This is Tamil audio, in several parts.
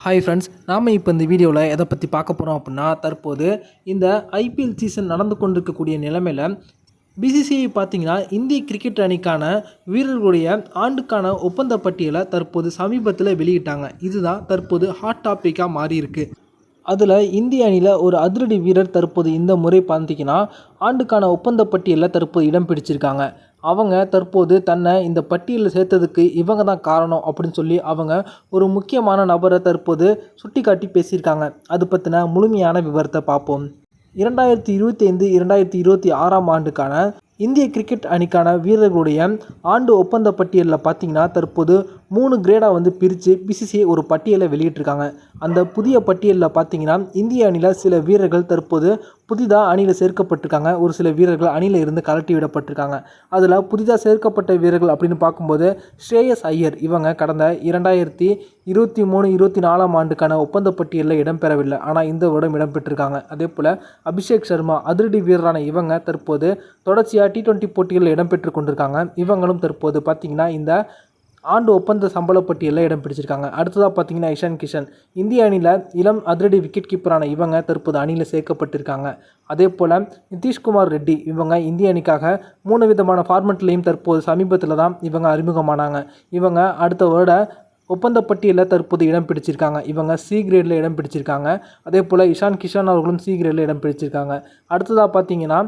ஹாய் ஃப்ரெண்ட்ஸ் நாம் இப்போ இந்த வீடியோவில் எதை பற்றி பார்க்க போகிறோம் அப்படின்னா தற்போது இந்த ஐபிஎல் சீசன் நடந்து கொண்டிருக்கக்கூடிய நிலைமையில் பிசிசிஐ பார்த்தீங்கன்னா இந்திய கிரிக்கெட் அணிக்கான வீரர்களுடைய ஆண்டுக்கான ஒப்பந்த பட்டியலை தற்போது சமீபத்தில் வெளியிட்டாங்க. இதுதான் தற்போது ஹாட் டாப்பிக்காக மாறியிருக்கு. அதில் இந்திய அணியில் ஒரு அதிரடி வீரர் தற்போது இந்த முறை பார்த்தீங்கன்னா ஆண்டுக்கான ஒப்பந்த பட்டியலில் தற்போது இடம் பிடிச்சிருக்காங்க. அவங்க தற்போது தன்னை இந்த பட்டியலில் சேர்த்ததுக்கு இவங்க தான் காரணம் அப்படின்னு சொல்லி அவங்க ஒரு முக்கியமான நபரை தற்போது சுட்டி காட்டி பேசியிருக்காங்க. அது பற்றின முழுமையான விவரத்தை பார்ப்போம். இரண்டாயிரத்தி இருபத்தி ஐந்து இரண்டாயிரத்தி இருபத்தி ஆறாம் ஆண்டுக்கான இந்திய கிரிக்கெட் அணிக்கான வீரர்களுடைய ஆண்டு ஒப்பந்த பட்டியலில் பார்த்தீங்கன்னா தற்போது மூணு கிரேடாக வந்து பிரித்து பிசிசிஐ ஒரு பட்டியலை வெளியிட்டிருக்காங்க. அந்த புதிய பட்டியலில் பார்த்தீங்கன்னா இந்திய அணியில் சில வீரர்கள் தற்போது புதிதாக அணியில் சேர்க்கப்பட்டிருக்காங்க. ஒரு சில வீரர்கள் அணியில் இருந்து கலட்டி விடப்பட்டிருக்காங்க. அதில் புதிதாக சேர்க்கப்பட்ட வீரர்கள் அப்படின்னு பார்க்கும்போது ஸ்ரேயஸ் ஐயர் இவங்க கடந்த இரண்டாயிரத்தி இருபத்தி மூணு இருபத்தி நாலாம் ஆண்டுக்கான ஒப்பந்த பட்டியலில் இடம்பெறவில்லை. ஆனால் இந்த வருடம் இடம்பெற்றிருக்காங்க. அதே போல் அபிஷேக் சர்மா அதிரடி வீரரான இவங்க தற்போது தொடர்ச்சியாக டி டுவெண்ட்டி போட்டிகளில் இடம்பெற்று கொண்டிருக்காங்க. இவங்களும் தற்போது பார்த்திங்கன்னா இந்த ஆண்டு ஒப்பந்த சம்பள பட்டியலில் இடம் பிடிச்சிருக்காங்க. அடுத்ததாக பார்த்தீங்கன்னா இஷான் கிஷன். இந்திய அணியில் இளம் அதிரடி விக்கெட் கீப்பரான இவங்க தற்போது அணியில் சேர்க்கப்பட்டிருக்காங்க. அதே போல் நிதிஷ்குமார் ரெட்டி இவங்க இந்திய அணிக்காக மூணு விதமான ஃபார்மெட்லேயும் தற்போது சமீபத்தில் தான் இவங்க அறிமுகமானாங்க. இவங்க அடுத்த வருட ஒப்பந்த பட்டியலில் தற்போது இடம் பிடிச்சிருக்காங்க. இவங்க சி கிரேடில் இடம் பிடிச்சிருக்காங்க. அதே போல் இஷான் கிஷன் அவர்களும் சி கிரேடில் இடம் பிடிச்சிருக்காங்க. அடுத்ததாக பார்த்தீங்கன்னா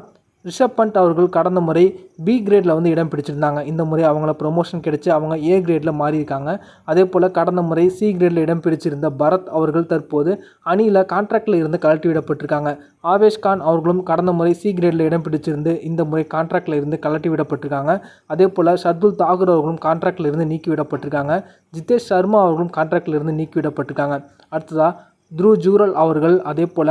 ரிஷப் பண்ட் அவர்கள் கடந்த முறை பி கிரேடில் வந்து இடம் பிடிச்சிருந்தாங்க. இந்த முறை அவங்கள ப்ரொமோஷன் கிடைச்சி அவங்க ஏ கிரேடில் மாறியிருக்காங்க. அதே போல் கடந்த முறை சி கிரேடில் இடம் பிடிச்சிருந்த பரத் அவர்கள் தற்போது அணியில் கான்ட்ராக்டில் இருந்து கழட்டி விடப்பட்டிருக்காங்க. ஆவேஷ் கான் அவர்களும் கடந்த முறை சி கிரேடில் இடம் பிடிச்சிருந்து இந்த முறை கான்ட்ராக்டில் இருந்து கழட்டி விடப்பட்டிருக்காங்க. அதே போல் ஷர்துல் தாகூர் அவர்களும் கான்ட்ராக்டில் இருந்து நீக்கி விடப்பட்டிருக்காங்க. ஜிதேஷ் சர்மா அவர்களும் கான்ட்ராக்டில் இருந்து நீக்கி விடப்பட்டிருக்காங்க. அடுத்ததாக த்ரூ ஜூரல் அவர்கள் அதே போல்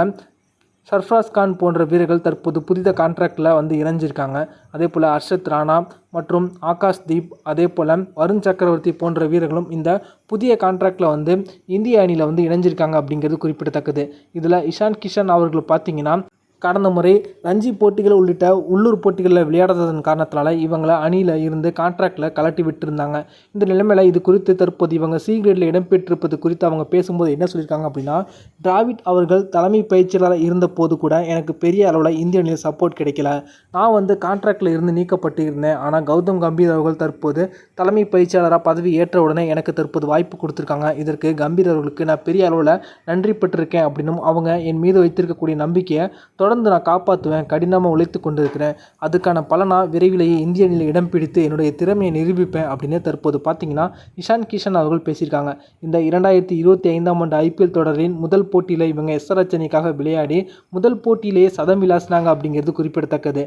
சர்ஃப்ராஸ் கான் போன்ற வீரர்கள் தற்போது புதித கான்ட்ராக்டில் வந்து இணைஞ்சிருக்காங்க. அதே போல் அர்ஷத் ராணா மற்றும் ஆகாஷ் தீப் அதே போல் வருண் சக்கரவர்த்தி போன்ற வீரர்களும் இந்த புதிய கான்ட்ராக்டில் வந்து இந்திய அணியில் வந்து இணைஞ்சிருக்காங்க அப்படிங்கிறது குறிப்பிடத்தக்கது. இதில் இஷான் கிஷன் அவர்கள் பார்த்தீங்கன்னா கடந்த முறை ரஞ்சி போட்டிகள் உள்ளிட்ட உள்ளூர் போட்டிகளில் விளையாடாததன் காரணத்தினால இவங்களை அணியில் இருந்து கான்ட்ராக்டில் கலட்டி விட்டுருந்தாங்க. இந்த நிலைமையில் இது குறித்து தற்போது இவங்க சி கிரேடில் இடம்பெற்றிருப்பது குறித்து அவங்க பேசும்போது என்ன சொல்லியிருக்காங்க அப்படின்னா டிராவிட் அவர்கள் தலைமை பயிற்சியாளராக இருந்தபோது கூட எனக்கு பெரிய அளவில் இந்திய அணியில் சப்போர்ட் கிடைக்கல. நான் வந்து கான்ட்ராக்டில் இருந்து நீக்கப்பட்டு இருந்தேன். ஆனால் கௌதம் கம்பீர் அவர்கள் தற்போது தலைமை பயிற்சியாளராக பதவி ஏற்ற உடனே எனக்கு தற்போது வாய்ப்பு கொடுத்துருக்காங்க. இதற்கு கம்பீர் அவர்களுக்கு நான் பெரிய அளவில் நன்றி பெற்றிருக்கேன் அப்படின்னும் அவங்க என் மீது வைத்திருக்கக்கூடிய நம்பிக்கையை தொடர்ந்து நான் காப்பாற்றுவேன் கடினமாக உழைத்து கொண்டிருக்கிறேன். அதுக்கான பலனாக விரைவிலேயே இந்திய அணியில் இடம் பிடித்து என்னுடைய திறமையை நிரூபிப்பேன் அப்படின்னு தற்போது பார்த்தீங்கன்னா இஷான் கிஷன் அவர்கள் பேசியிருக்காங்க. இந்த இரண்டாயிரத்தி இருபத்தி ஐந்தாம் ஆண்டு ஐபிஎல் தொடரின் முதல் போட்டியில் இவங்க எஸ்ஆர் அச்சனைக்காக விளையாடி முதல் போட்டியிலேயே சதம் விளாசினாங்க அப்படிங்கிறது குறிப்பிடத்தக்கது.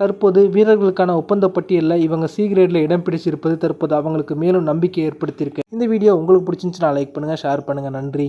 தற்போது வீரர்களுக்கான ஒப்பந்த பட்டியலில் இவங்க சி கிரேடில் இடம் பிடிச்சிருப்பது தற்போது அவங்களுக்கு மேலும் நம்பிக்கை ஏற்படுத்தியிருக்கு. இந்த வீடியோ உங்களுக்கு பிடிச்சிருந்துச்சுன்னா லைக் பண்ணுங்கள் ஷேர் பண்ணுங்கள் நன்றி.